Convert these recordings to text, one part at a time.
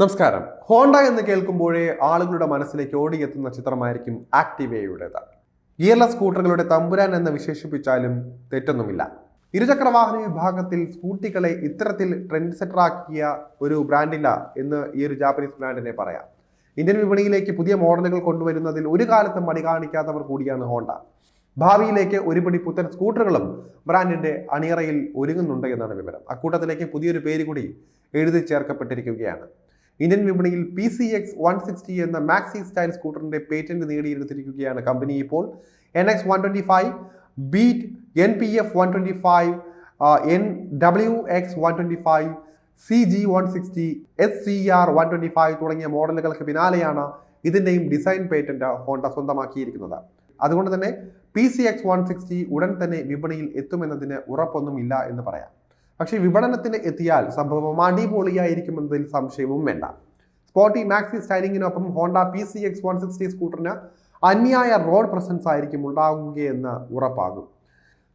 നമസ്കാരം. ഹോണ്ട എന്ന് കേൾക്കുമ്പോഴേ ആളുകളുടെ മനസ്സിലേക്ക് ഓടിയെത്തുന്ന ചിത്രമായിരിക്കും ആക്ടിവയുടേത്. ഗിയർലെസ് സ്കൂട്ടറുകളുടെ തമ്പുരാൻ എന്ന് വിശേഷിപ്പിച്ചാലും തെറ്റൊന്നുമില്ല. ഇരുചക്ര വാഹന വിഭാഗത്തിൽ സ്കൂട്ടികളെ ഇത്തരത്തിൽ ട്രെൻഡ് സെറ്ററാക്കിയ ഒരു ബ്രാൻഡില്ല എന്ന് ഈ ഒരു ജാപ്പനീസ് ബ്രാൻഡിനെ പറയാം. ഇന്ത്യൻ വിപണിയിലേക്ക് പുതിയ മോഡലുകൾ കൊണ്ടുവരുന്നതിൽ ഒരു കാലത്തും മടി കാണിക്കാത്തവർ കൂടിയാണ് ഹോണ്ട. ഭാവിയിലേക്ക് ഒരുപടി പുത്തൻ സ്കൂട്ടറുകളും ബ്രാൻഡിന്റെ അണിയറയിൽ ഒരുങ്ങുന്നുണ്ട് എന്നാണ് വിവരം. അക്കൂട്ടത്തിലേക്ക് പുതിയൊരു പേര് കൂടി എഴുതി ചേർക്കപ്പെട്ടിരിക്കുകയാണ്. ഇന്ത്യൻ വിപണിയിൽ P C X one sixty എന്ന മാക്സി സ്റ്റൈൽ സ്കൂട്ടറിന്റെ പേറ്റന്റ് നേടിയെടുത്തിരിക്കുകയാണ് കമ്പനി ഇപ്പോൾ N X one twenty five beat N P F one twenty five N W X one twenty five C G one sixty S C R one twenty five തുടങ്ങിയ മോഡലുകൾക്ക് പിന്നാലെയാണ് ഇതിന്റെയും design patent Honda സ്വന്തമാക്കിയിരിക്കുന്നത്. അതുകൊണ്ട് തന്നെ P C X one sixty ഉടൻ തന്നെ വിപണിയിൽ എത്തുമെന്നതിന് ഉറപ്പൊന്നുമില്ല എന്ന് പറയാം. പക്ഷേ വിപണനത്തിന് എത്തിയാൽ സംഭവം അടിപൊളിയായിരിക്കുമെന്നതിൽ സംശയവും വേണ്ട. Sporty maxi സ്റ്റൈലിങ്ങിനൊപ്പം Honda P C X one sixty സ്കൂട്ടറിന് അന്യായ റോഡ് പ്രസൻസ് ആയിരിക്കും ഉണ്ടാകുകയെന്ന് ഉറപ്പാകും.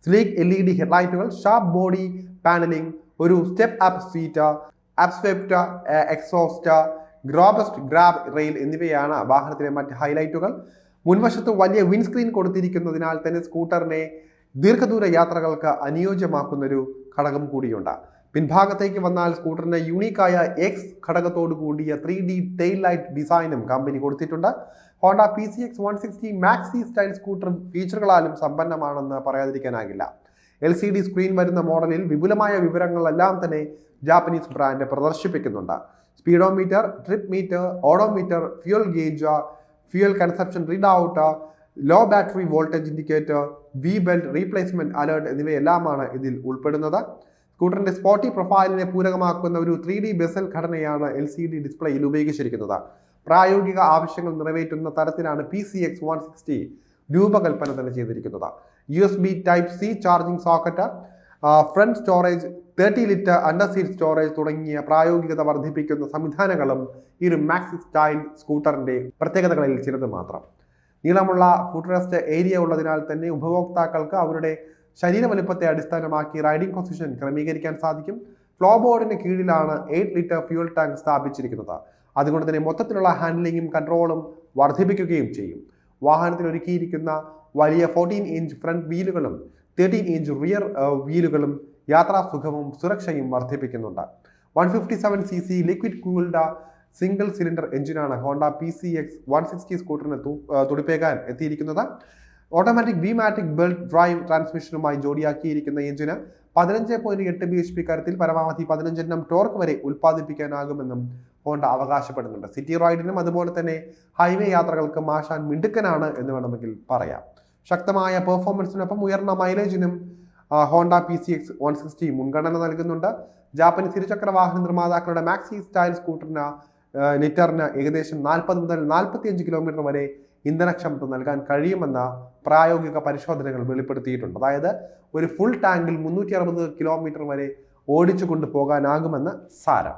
സ്ലീക്ക് എൽ ഇ ഡി ഹെഡ്ലൈറ്റുകൾ ഷാർപ്പ് ബോഡി പാനലിംഗ് ഒരു step up seat upswept exhaust ഗ്രോബസ്റ്റ് grab rail എന്നിവയാണ് വാഹനത്തിലെ മറ്റ് ഹൈലൈറ്റുകൾ മുൻവശത്ത് വലിയ വിൻസ്ക്രീൻ കൊടുത്തിരിക്കുന്നതിനാൽ തന്നെ സ്കൂട്ടറിനെ ദീർഘദൂര യാത്രകൾക്ക് അനുയോജ്യമാക്കുന്നൊരു ഘടകം കൂടിയുണ്ട്. പിൻഭാഗത്തേക്ക് വന്നാൽ സ്കൂട്ടറിന് യൂണീക്കായ എക്സ് ഘടകത്തോട് കൂടിയ ത്രീ ഡി ടെയിൽ ലൈറ്റ് ഡിസൈനും കമ്പനി കൊടുത്തിട്ടുണ്ട്. Honda P C X one sixty maxi style scooter ഫീച്ചറുകളാലും സമ്പന്നമാണെന്ന് പറയാതിരിക്കാനാകില്ല. എൽ സി ഡി സ്ക്രീൻ വരുന്ന മോഡലിൽ വിപുലമായ വിവരങ്ങളെല്ലാം തന്നെ Japanese brand പ്രദർശിപ്പിക്കുന്നുണ്ട്. Speedometer trip meter odometer fuel gauge fuel consumption read out low battery voltage indicator V belt replacement alert എന്നിവയെല്ലാമാണ് ഇതിൽ ഉൾപ്പെടുന്നത്. സ്കൂട്ടറിന്റെ സ്പോട്ടി പ്രൊഫൈലിനെ പൂരകമാക്കുന്ന ഒരു ത്രീ ഡി ബെസൽ ഘടനയാണ് എൽ സി ഡി ഡിസ്പ്ലേയിൽ ഉപയോഗിച്ചിരിക്കുന്നത്. പ്രായോഗിക ആവശ്യങ്ങൾ നിറവേറ്റുന്ന തരത്തിലാണ് P C X one sixty രൂപകൽപ്പന തന്നെ ചെയ്തിരിക്കുന്നത്. U S B type C charging socket front storage thirty litre under seat storage തുടങ്ങിയ പ്രായോഗികത വർദ്ധിപ്പിക്കുന്ന സംവിധാനങ്ങളും ഈ ഒരു മാക്സി സ്റ്റൈൽ സ്കൂട്ടറിന്റെ പ്രത്യേകതകളിൽ ചിലത് മാത്രം. നീളമുള്ള ഫുട്റസ്റ്റ് ഏരിയ ഉള്ളതിനാൽ തന്നെ ഉപഭോക്താക്കൾക്ക് അവരുടെ ശരീര വലുപ്പത്തെ അടിസ്ഥാനമാക്കി റൈഡിംഗ് പൊസിഷൻ ക്രമീകരിക്കാൻ സാധിക്കും. ഫ്ലോ ബോർഡിന് കീഴിലാണ് എയ്റ്റ് ലിറ്റർ ഫ്യൂൽ ടാങ്ക് സ്ഥാപിച്ചിരിക്കുന്നത്. അതുകൊണ്ട് തന്നെ മൊത്തത്തിലുള്ള ഹാൻഡ്ലിങ്ങും കൺട്രോളും വർദ്ധിപ്പിക്കുകയും ചെയ്യും. വാഹനത്തിൽ ഒരുക്കിയിരിക്കുന്ന വലിയ ഫോർട്ടീൻ ഇഞ്ച് ഫ്രണ്ട് വീലുകളും തേർട്ടീൻ ഇഞ്ച് റിയർ വീലുകളും യാത്രാ സുഖവും സുരക്ഷയും വർദ്ധിപ്പിക്കുന്നുണ്ട്. One fifty seven C C liquid cooled single cylinder എഞ്ചിനാണ് Honda P C X one sixty സ്കൂട്ടറിന് തുടിപ്പേക്കാൻ എത്തിയിരിക്കുന്നത്. ഓട്ടോമാറ്റിക് ബിമാറ്റിക് ബെൽറ്റ് ഡ്രൈവ് ട്രാൻസ്മിഷനുമായി ജോഡിയാക്കിയിരിക്കുന്ന എഞ്ചിന് പതിനഞ്ച് പോയിന്റ് എട്ട് ബി എച്ച് പി കരുത്തിൽ പരമാവധി പതിനഞ്ചെണ്ണം ടോർക്ക് വരെ ഉൽപ്പാദിപ്പിക്കാനാകുമെന്നും ഹോണ്ട അവകാശപ്പെടുന്നുണ്ട്. സിറ്റി റൈഡിനും അതുപോലെ തന്നെ ഹൈവേ യാത്രകൾക്ക് മാഷാൻ മിടുക്കനാണ് എന്ന് വേണമെങ്കിൽ പറയാം. ശക്തമായ പെർഫോമൻസിനൊപ്പം ഉയർന്ന മൈലേജിനും Honda P C X one sixty മുൻഗണന നൽകുന്നുണ്ട്. ജാപ്പനീസ് ഇരുചക്ര വാഹന നിർമ്മാതാക്കളുടെ മാക്സി സ്റ്റൈൽ സ്കൂട്ടറിന് ലിറ്ററിന് ഏകദേശം നാൽപ്പത് മുതൽ നാൽപ്പത്തിയഞ്ച് കിലോമീറ്റർ വരെ ഇന്ധനക്ഷമത നൽകാൻ കഴിയുമെന്ന പ്രായോഗിക പരിശോധനകൾ വെളിപ്പെടുത്തിയിട്ടുണ്ട്. അതായത് ഒരു ഫുൾ ടാങ്കിൽ മുന്നൂറ്റി അറുപത് കിലോമീറ്റർ വരെ ഓടിച്ചു കൊണ്ടുപോകാനാകുമെന്ന് സാരം.